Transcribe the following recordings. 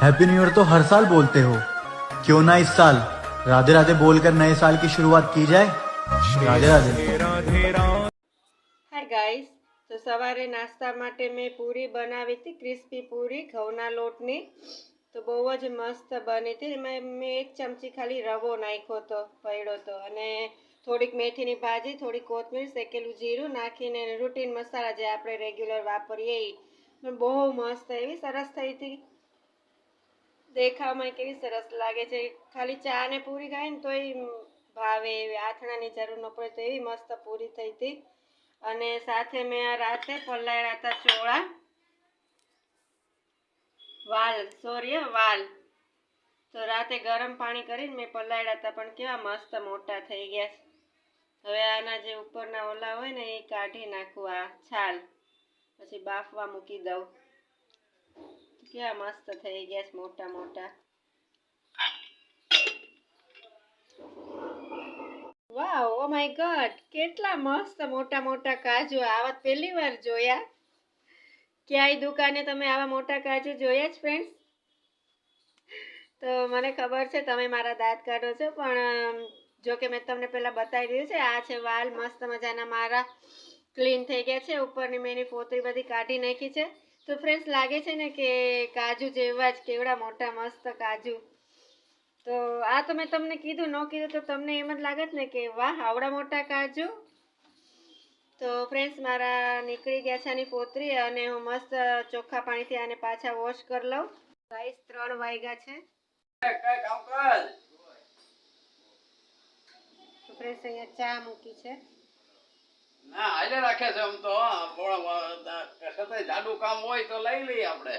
Happy new year तो हर साल बोलते हो क्यों ना इस साल राधे राधे बोलकर नए साल की शुरुआत की जाए राधे राधे હાય ગાઈસ તો સવારે નાસ્તા માટે મેં પૂરી બનાવી હતી ક્રિસ્પી પૂરી ઘઉંના લોટની તો બહુ જ મસ્ત બની હતી એમાં મેં એક ચમચી ખાલી રવો નાખ્યો હતો પડ્યો હતો અને થોડીક મેથીની ભાજી થોડી કોથમીર શેકેલું જીરું નાખીને રૂટીન મસાલા જે આપણે રેગ્યુલર વાપરીએ એ પણ બહુ મસ્ત એવી સરસ થઈ હતી દેખાવમાં કેવી સરસ લાગે છે. ખાલી ચા ને પૂરી ખાય ને તોય ભાવે એવી આથણાની જરૂર ન પડે તો એવી મસ્ત પૂરી થઈ હતી. અને સાથે મેં આ રાતે પલાળ્યા હતા ચોળા. વાલ સોરી વાલ. તો રાતે ગરમ પાણી કરીને મેં પલાળ્યા હતા, પણ કેવા મસ્ત મોટા થઈ ગયા. હવે આના જે ઉપરના ઓલા હોય ને એ કાઢી નાખું આ છાલ. પછી બાફવા મૂકી દઉં. કેવા મસ્ત થઈ ગયા છે મોટા મોટા. વાવ ઓ માય ગોડ કેટલા મસ્ત મોટા મોટા કાજુ આવા પહેલી વાર જોયા. ક્યાંય દુકાને તમે આવા મોટા કાજુ જોયા જ ફ્રેન્ડ્સ તો મને ખબર છે, તમે મારા દાંત કાઢો છો, પણ જો કે મેં તમને પહેલાં બતાવી દીધું છે, આ છે વાલ, મસ્ત મજાના મારા. ક્લીન થઈ ગયા છે, ઉપરની મેં એની પોતરી બધી કાઢી નાખી છે. તો ફ્રેન્ડ્સ લાગે છે ને કે કાજુ જેવા જ કેવડા મોટા મસ્ત કાજુ. તો આ તો મેં તમને કીધું, ન કીધું તો તમને એમ જ લાગત ને કે વાહ, આવડા મોટા કાજુ. તો ફ્રેન્ડ્સ મારા નીકળી ગયા છે આની પોતરી અને હું મસ્ત ચોખ્ખા પાણીથી આને પાછા વોશ કરી લઉં. સાઈસ ત્રણ વાગ્યા છે. ફ્રેન્ડ્સ અહીંયા ચા મૂકી છે. ના હાલે રાખે છે આમ તો છતાંય જાડું કામ હોય તો લઈ લઈએ આપણે.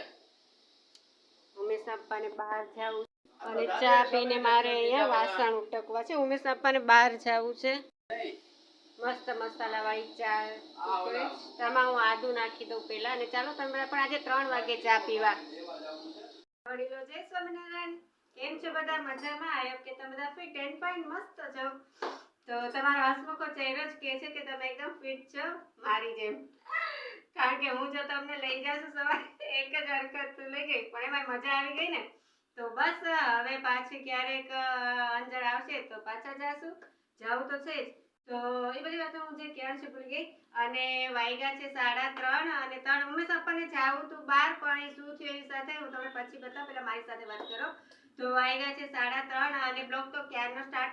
ઉમેશ અપ્પાને બહાર જવું અને ચા પીને મારે અહીંયા વાસણ ઉટકવા છે. ઉમેશ અપ્પાને બહાર જવું છે. મસ્ત મસાલા વાળી ચા. તેમાં હું આદુ નાખી દઉં પેલા અને ચાલો તમે પણ આજે ત્રણ વાગે ચા પીવા. વડીલો જય સ્વામિનારાયણ. કેમ છો? બધા મજામાં? આવ્યો કે તમે બધા ફિટ એન્ડ ફાઇન મસ્ત છો. તમારો હસમુખો ચહેરો જ કહે છે કે તમે એકદમ ફિટ છો, મારી જેમ. કારણ કે હું જો તમને લઈ જાઉં છું સવારે, એક જ હરકત લઈ ગઈ, પણ એમાં મજા આવી ગઈ ને. તો બસ, હવે પાછી ક્યારેક અંજળ આવશે તો પાછા જાશું. જવું તો છે જ. તો એ બધી વાતો હું જે કહેવાનું છે ભૂલી ગઈ. અને વાયગા છે સાડા ત્રણ અને ત્રણ. ઉમેશ આપણને જાવું તું બાર, પણ એ શું થયું એની સાથે, હું તમને પછી બતાવું. પેલા મારી સાથે વાત કરો. તો વાયગા છે સાડા ત્રણ અને બ્લોગ તો ક્યારનો સ્ટાર્ટ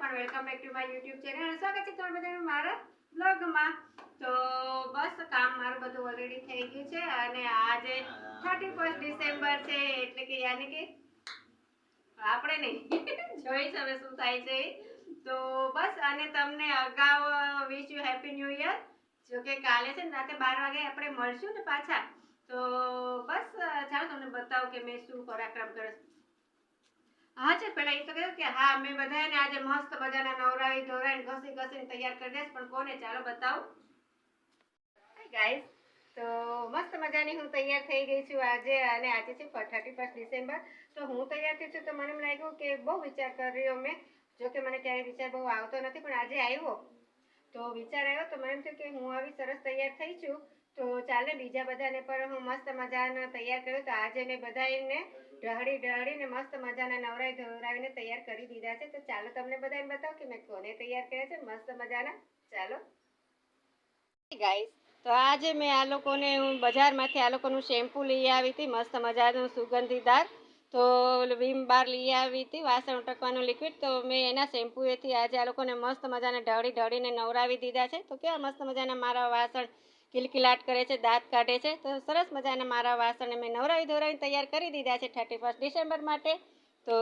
પણ welcome back to my YouTube channel અને સ્વાગત છે તમારા બધાનું મારા બ્લોગમાં તો બસ, કામ મારું બધું ઓલરેડી થઈ ગયું છે અને આજે થર્ટી ફર્સ્ટ ડિસેમ્બર છે, એટલે કે યાની કે આપણે નહીં જોઈશ હવે શું થાય છે તો બસ, અને તમને અગાઉ wish you happy new year જો કે કાલે છે ને રાતે બાર વાગે આપણે મળશું ને પાછા. તો બસ, ચાલો તમને બતાવું કે મેં શું પરાક્રમ કર્યો. હા, છે કે હા, મેં બધાને આજે મસ્ત મજાના નવરાવી ધોરાઈને ઘસી ઘસીને તૈયાર કરી દઈશ, પણ કોને? ચાલો બતાવું. ગાઈસ તો મસ્ત મજાની હું તૈયાર થઈ ગઈ છું આજે, અને આજે છે થર્ટી ફર્સ્ટ ડિસેમ્બર તો હું તૈયાર થઈ છું તો મને એમ લાગ્યું કે બહુ વિચાર કર્યો મેં, જો કે મને ક્યારેય વિચાર બહુ આવતો નથી, પણ આજે આવ્યો. તો વિચાર આવ્યો તો મને એમ થયું કે હું આવી સરસ તૈયાર થઈ છું. તો ચાલે, બીજા બધાને પણ હું મસ્ત મજાના તૈયાર કર્યો. તો આજે મેં બધાને ઢહળી ઢહળીને મસ્ત મજાના નવરાઈ ધોરાવીને તૈયાર કરી દીધા છે. તો ચાલો તમને બધાને બતાવો કે મેં કોને તૈયાર કર્યા છે. મસ્ત મજાના. ચાલો. ગાઈસ તો આજે મેં આ લોકોને હું બજારમાંથી આ લોકોનું શેમ્પૂ લઈ આવી હતી, મસ્ત મજાનું સુગંધીદાર. તો વિમ બાર લઈ આવી હતી, વાસણ ઉટકવાનું લિક્વિડ તો મેં એના શેમ્પૂએથી આજે આ લોકોને મસ્ત મજાના ઢળી ઢળીને નવરાવી દીધા છે. તો કેવા મસ્ત મજાના મારા વાસણ કિલકિલાટ કરે છે દાંત કાઢે છે. તો સરસ મજાના મારા વાસણને મેં નવરાવી ધોરાવીને તૈયાર કરી દીધા છે થર્ટી ફર્સ્ટ ડિસેમ્બર માટે. તો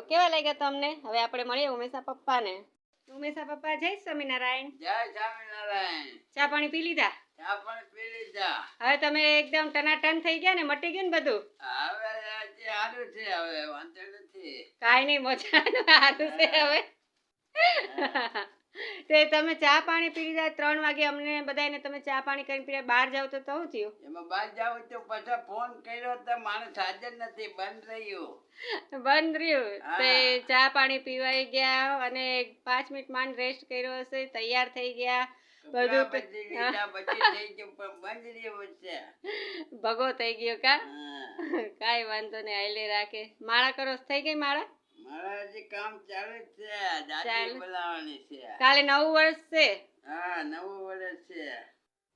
કેવા લાગ્યા તમને? હવે આપણે મળીએ ઉમેશા પપ્પાને. ઉમેશા પપ્પા જય સ્વામિનારાયણ. જય સ્વામિનારાયણ. ચા પાણી પી લીધા? ચા પણ પી લીધા. હવે તમે એકદમ ટનાટન થઈ ગયા ને મટી ગયું ને બધું? હવે સારું છે હવે વાંધો નથી. કાંઈ નહીં મજાનું સારું છે હવે. તે તમે ચા પાણી પી લીધા ત્રણ વાગે અમને બધાને તમે ચા પાણી કરીને પીને બહાર જાવ તો શું થયું? એમાં બહાર જાવ તો પછી ફોન કર્યો તો માણસ હાજર નથી બંધ રહ્યું. બંધ રહ્યું. તે ચા પાણી પીવાઈ ગયા અને પાંચ મિનિટ માંડ રેસ્ટ કર્યો હશે તૈયાર થઈ ગયા. ભગો થઈ ગયો કા? કાઈ વાંધો નહીં આઈલે રાખે. માળા કરો થઈ ગઈ માળા? હજી કામ ચાલુ જ છે. દાદી બોલાવવાની છે. કાલે નવું વર્ષ છે. હા નવું વર્ષ છે.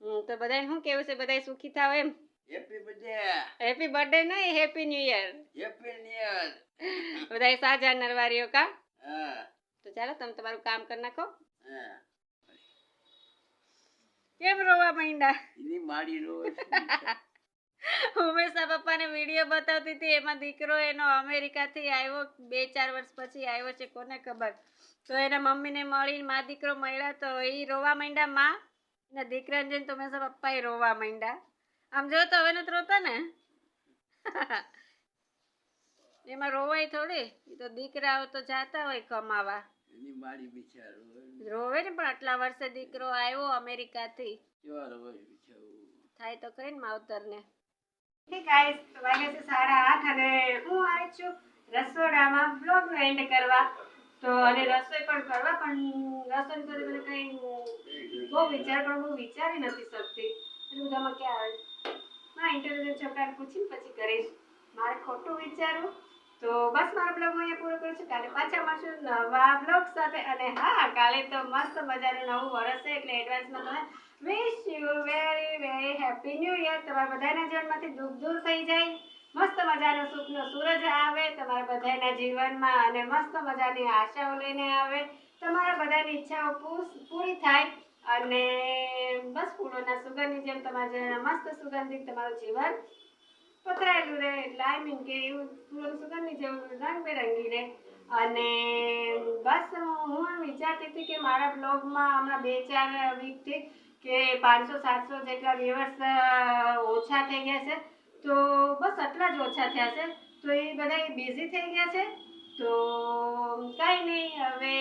હમ તો બધાને શું કેવું છે? બધા સુખી થાવ એમ? હેપી બર્થડે હેપી બર્થડે નહીં happy new year happy new year બધાય સાજા નરવારીઓ કા? હા. તો ચાલો તમે તમારું કામ કરી નાખો. હા. કેમ રોવા માંડ્યા? એની મારી રોજ ઉમેશા પપ્પાને વીડિયો બતાવતી હતી. એમાં દીકરો એનો અમેરિકાથી આવ્યો. બે ચાર વર્ષ પછી આવ્યો છે કોને ખબર? તો એના મમ્મીને મળીને મા દીકરો મળ્યા તો એ રોવા માંડ્યા. માં ને દીકરાને જઈને તો ઉમેશા એ રોવા માંડ્યા. આમ જો તો હવે નથી રોતા ને? એમાં રોવાય થોડી. એ તો દીકરાઓ તો જાતા હોય કમાવા. રોવે ને પણ આટલા વર્ષે દીકરો આવ્યો અમેરિકાથી. થાય તો ખરી ને માવતરને. ઠીક ગાઈસ તો હું કરવા. તો અને રસોઈ પણ કરવા, પણ રસોઈ કરી મને બહુ વિચાર, પણ બહુ વિચારી નથી શકતી. એટલે બધામાં ક્યાં આવે હા ઇન્ટરવ્યુ છોકરાને પૂછીને પછી કરીશ. મારે ખોટું વિચારવું તો બસ મારો બ્લોગ અહીંયા પૂરો કરું છું. કાલે પાછા મળશું નવા બ્લોગ સાથે. અને હા, કાલે તો મસ્ત મજાનું નવું વર્ષ છે એટલે એડવાન્સમાં તમે wish you very very happy new year તમારા બધાના જીવનમાંથી દુઃખ દૂર થઈ જાય. મસ્ત મજાનો સુખનો સૂરજ આવે. તમારા બધાના જીવનમાં અને મસ્ત મજાની આશાઓ લઈને આવે. તમારા બધાની ઈચ્છાઓ પૂર- પૂરી થાય. અને બસ ફૂલોના સુગંધની જેમ તમારા મસ્ત સુગંધિત તમારું જીવન પથરાયેલું રહે એટલે આઈ મીન કે એવું ફૂલોની સુગંધની જેવું રંગબેરંગી રહે અને બસ હું વિચારતી હતી કે મારા બ્લોગમાં હમણાં બે ચાર વીકથી કે પાંચસો સાતસો જેટલા વ્યવર્સ ઓછા થઈ ગયા છે તો બસ આટલા જ ઓછા થયા છે તો એ બધા બિઝી થઈ ગયા છે તો કંઈ નહીં હવે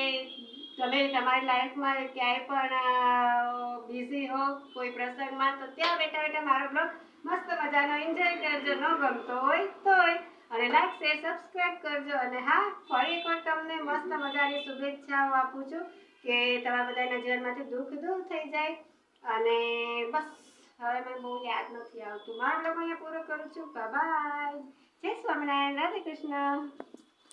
તમે તમારી લાઈફમાં ક્યાંય પણ બિઝી હો કોઈ પ્રસંગમાં તો ત્યાં બેઠા બેઠા મારો બ્લોગ મસ્ત મજાનો એન્જોય કરજો. ન ગમતો હોય તોય. અને લાઈક શેર સબસ્ક્રાઇબ કરજો. અને હા, ફરી એકવાર તમને મસ્ત મજાની શુભેચ્છાઓ આપું છું કે તમારા બધાના જીવનમાંથી દુઃખ દૂર થઈ જાય. અને બસ, હવે મને બહુ યાદ નથી આવતું. મારો બ્લોગ અહીંયા પૂરો કરું છું. બાય જય સ્વામિનારાયણ. રાધે કૃષ્ણ.